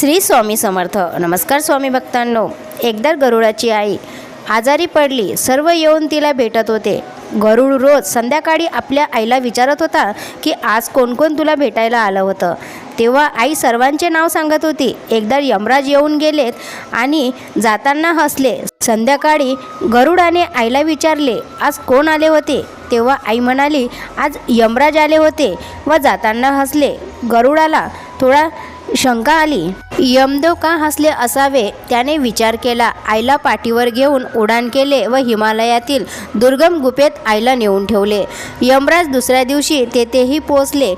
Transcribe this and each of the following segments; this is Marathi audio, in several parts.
श्री स्वामी समर्थ. नमस्कार स्वामी भक्तांनो. एकदा गरुडाची आई आजारी पडली सर्व येऊन तिला भेटत होते. गरुड रोज संध्याकाळी आपल्या आईला विचारत होता की आज कोण कोण तुला भेटायला आलं होतं. तेव्हा आई सर्वांचे नाव सांगत होती. एकदा यमराज येऊन गेलेत आणि जाताना हसले. संध्याकाळी गरुडाने आईला विचारले आज कोण आले होते? तेव्हा आई म्हणाली आज यमराज आले होते. व जाताना हसले. गरुडाला थोडा शंका आली. यमदेव का हसले असावे त्याने विचार केला आईला पाठीवर घेऊन उडान केले व हिमालयातील दुर्गम गुफेत आईला नेऊन ठेवले. यमराज दुसऱ्या दिवशी तेथेही पोचले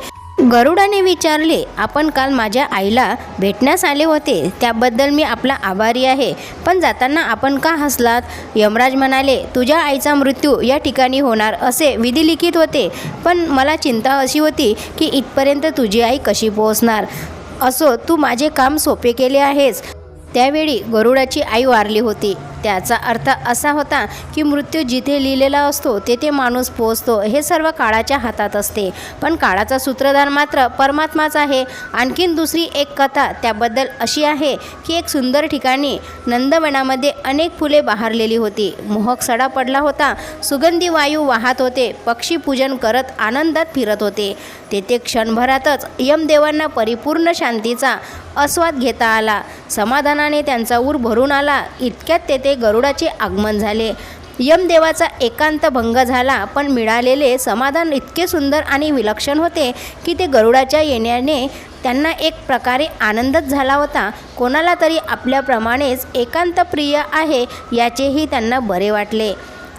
गरुडाने विचारले आपण काल माझ्या आईला भेटण्यास आले होते त्याबद्दल मी आपला आभारी आहे पण जाताना आपण का हसलात? यमराज म्हणाले तुझ्या आईचा मृत्यू या ठिकाणी होणार असे विधिलिखित होते पण मला चिंता अशी होती की इथपर्यंत तुझी आई कशी पोहोचणार? असो तू माझे काम सोपे केले आहेस. त्यावेळी गरुडाची आई वारली होती. त्याचा अर्थ असा होता की मृत्यू जिथे लिहिलेला असतो तेथे माणूस पोहोचतो. हे सर्व काळाच्या हातात असते. पण काळाचा सूत्रधार मात्र परमात्माच आहे. आणखीन दुसरी एक कथा त्याबद्दल अशी आहे की एक सुंदर ठिकाणी नंदवनामध्ये अनेक फुले बहारलेली होती. मोहक सडा पडला होता. सुगंधी वायू वाहत होते. पक्षी पूजन करत आनंदात फिरत होते. तेथे क्षणभरातच यमदेवांना परिपूर्ण शांतीचा आस्वाद घेता आला. समाधानाने त्यांचा ऊर भरून आला. इतक्यात तेथे गरुडाचे आगमन झाले. यमदेवाचा एकांत भंग झाला पण मिळालेले समाधान इतके सुंदर आणि विलक्षण होते की ते गरुडाच्या येण्याने त्यांना एक प्रकारे आनंदच झाला होता. कोणाला तरी आपल्याप्रमाणेच एकांत प्रिय आहे याचेही त्यांना बरे वाटले.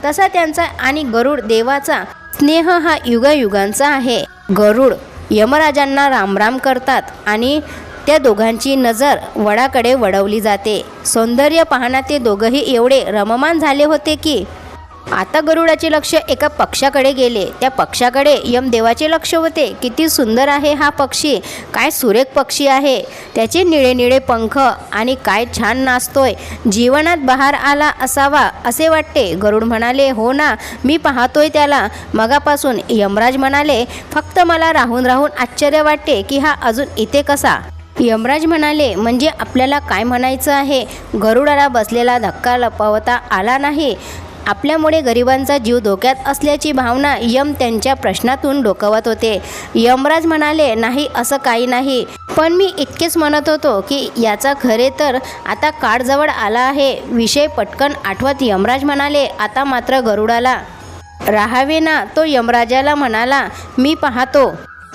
तसा त्यांचा आणि गरुड देवाचा स्नेह हा युगायुगांचा आहे. गरुड यमराजांना रामराम करतात आणि त्या दोघांची नजर वडाकडे वळवली जाते. सौंदर्य पाहणा ते दोघंही एवढे रममान झाले होते की आता गरुडाचे लक्ष एका पक्षाकडे गेले. त्या पक्षाकडे यमदेवाचे लक्ष होते. किती सुंदर आहे हा पक्षी. काय सुरेख पक्षी आहे. त्याचे निळे निळे पंख आणि काय छान नाचतोय. जीवनात बहार आला असावा असे वाटते. गरुड म्हणाले हो ना मी पाहतोय त्याला. मगापासून यमराज म्हणाले फक्त मला राहून राहून आश्चर्य वाटते की हा अजून इथे कसा? यमराज म्हणाले म्हणजे आपल्याला काय म्हणायचं आहे? गरुडाला बसलेला धक्का लपवता आला नाही. आपल्यामुळे गरिबांचा जीव धोक्यात असल्याची भावना यम त्यांच्या प्रश्नातून डोकवत होते. यमराज म्हणाले नाही असं काही नाही. पण मी इतकेच म्हणत होतो की याचा खरे तर आता काळजवळ आला आहे. विषय पटकन आठवत यमराज म्हणाले आता मात्र गरुडाला राहावे ना. तो यमराजाला म्हणाला मी पाहतो.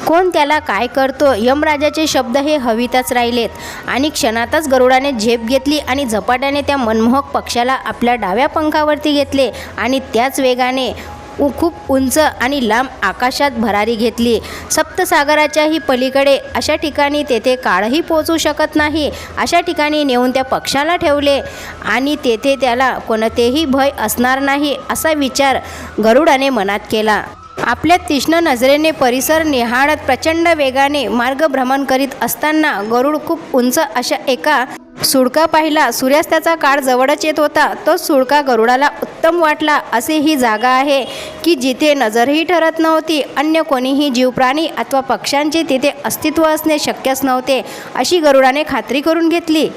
कोण त्याला काय करतो? यमराजाचे शब्द हे हवीतच राहिलेत. आणि क्षणातच गरुडाने झेप घेतली आणि झपाट्याने त्या मनमोहक पक्षाला आपल्या डाव्या पंखावरती घेतले आणि त्याच वेगाने उ- खूप उंच आणि लांब आकाशात भरारी घेतली. सप्तसागराच्याही पलीकडे अशा ठिकाणी तेथे काळही पोचू शकत नाही. अशा ठिकाणी नेऊन त्या पक्षाला ठेवले आणि तेथे त्याला कोणतेही भय असणार नाही असा विचार गरुडाने मनात केला. आपल्या तीक्ष्ण नजरेने परिसर निहाळत प्रचंड वेगाने मार्गभ्रमण करीत असताना गरुड खूप उंच अशा एका सुळका पाहिला. सूर्यास्ताचा काळ जवळच येत होता. तो सुळका गरुडाला उत्तम वाटला असे ही जागा आहे की जिथे नजरही ठरत नव्हती अन्य कोणीही जीवप्राणी अथवा पक्ष्यांचे तिथे अस्तित्व असणे शक्यच नव्हते अशी गरुडाने खात्री करून घेतली.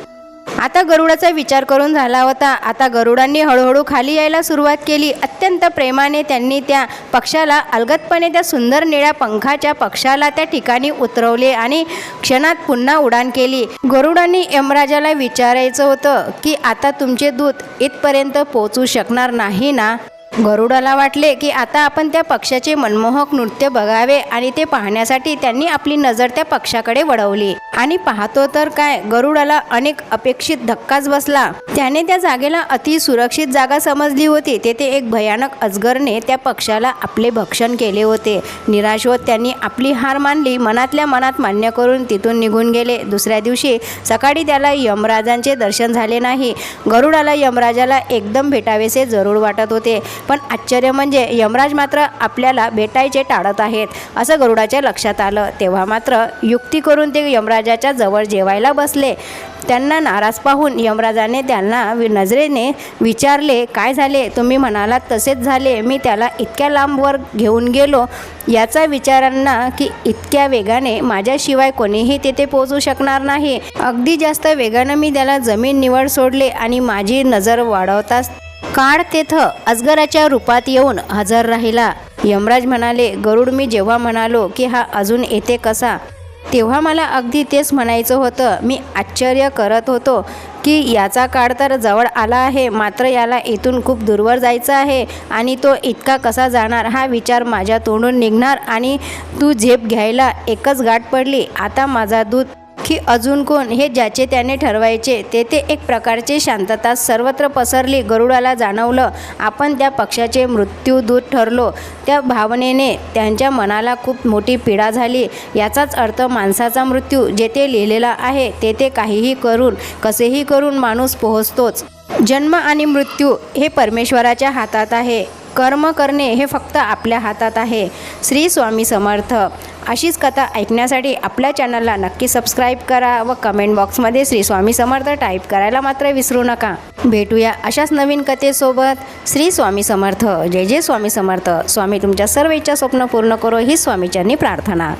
आता गरुडाचा विचार करून झाला होता. आता गरुडांनी हळूहळू खाली यायला सुरुवात केली. अत्यंत प्रेमाने त्यांनी त्या पक्षाला अलगतपणे त्या सुंदर निळ्या पंखाच्या पक्षाला त्या ठिकाणी उतरवले आणि क्षणात पुन्हा उडान केली. गरुडांनी यमराजाला विचारायचं होतं की आता तुमचे दूत इथपर्यंत पोहोचू शकणार नाही ना? गरुडाला वाटले की आता आपण त्या पक्षाचे मनमोहक नृत्य बघावे आणि ते पाहण्यासाठी त्यांनी आपली नजर त्या पक्षाकडे वळवली. आणि पाहतो तर काय गरुडाला अनेक अपेक्षित धक्काच बसला. त्याने त्या जागेला अति सुरक्षित जागा समजली होती. तेथे एक भयानक अजगरने त्या पक्षाला आपले भक्षण केले होते. निराश होत त्यांनी आपली हार मानली. मनातल्या मनात मान्य करून तिथून निघून गेले. दुसऱ्या दिवशी सकाळी त्याला यमराजांचे दर्शन झाले नाही. गरुडाला यमराजाला एकदम भेटावेसे जरूर वाटत होते. पण आश्चर्य म्हणजे यमराज मात्र आपल्याला भेटायचे टाळत आहेत असं गरुडाच्या लक्षात आलं. तेव्हा मात्र युक्ती करून ते यमराजाच्या जवळ जेवायला बसले. त्यांना नाराज पाहून यमराजाने त्यांना वि- नजरेने विचारले काय झाले? तुम्ही म्हणालात तसेच झाले. मी त्याला इतक्या लांबवर घेऊन गेलो. याचा विचारांना की इतक्या वेगाने माझ्याशिवाय कोणीही तेथे पोहोचू शकणार नाही. अगदी जास्त वेगानं मी त्याला जमीन निवड सोडले आणि माझी नजर वाढवताच काळ तेथं अजगराच्या रूपात येऊन हजर राहिला. यमराज म्हणाले गरुड मी जेव्हा म्हणालो की हा अजून येते कसा? तेव्हा मला अगदी तेच म्हणायचं होतं. मी आश्चर्य करत होतो की याचा काळ तर जवळ आला आहे मात्र याला इथून खूप दूरवर जायचं आहे आणि तो इतका कसा जाणार? हा विचार माझ्या तोंडून निघणार आणि तू झेप घ्यायला एकच गाठ पडली. आता माझा दूध की अजून कोण हे ज्याचे त्याने ठरवायचे तेथे एक प्रकारची शांतता सर्वत्र पसरली. गरुडाला जाणवलं आपण त्या पक्षाचे मृत्यूदूत ठरलो. त्या भावनेने त्यांच्या मनाला खूप मोठी पीडा झाली. याचाच अर्थ माणसाचा मृत्यू जेथे लिहिलेला आहे तेथे काहीही करून कसेही करून माणूस पोहोचतोच. जन्म आणि मृत्यू हे परमेश्वराच्या हातात आहे. कर्म करणे हे फक्त आपल्या हातात आहे. श्री स्वामी समर्थ. अशीच कथा ऐकण्यासाठी आपल्या चॅनलला नक्की सबस्क्राईब करा व कमेंट बॉक्समध्ये श्री स्वामी समर्थ टाईप करायला मात्र विसरू नका. भेटूया अशाच नवीन कथेसोबत. श्री स्वामी समर्थ. जय जय स्वामी समर्थ. स्वामी तुमच्या सर्व इच्छा स्वप्न पूर्ण करो ही स्वामीच्यांनी प्रार्थना.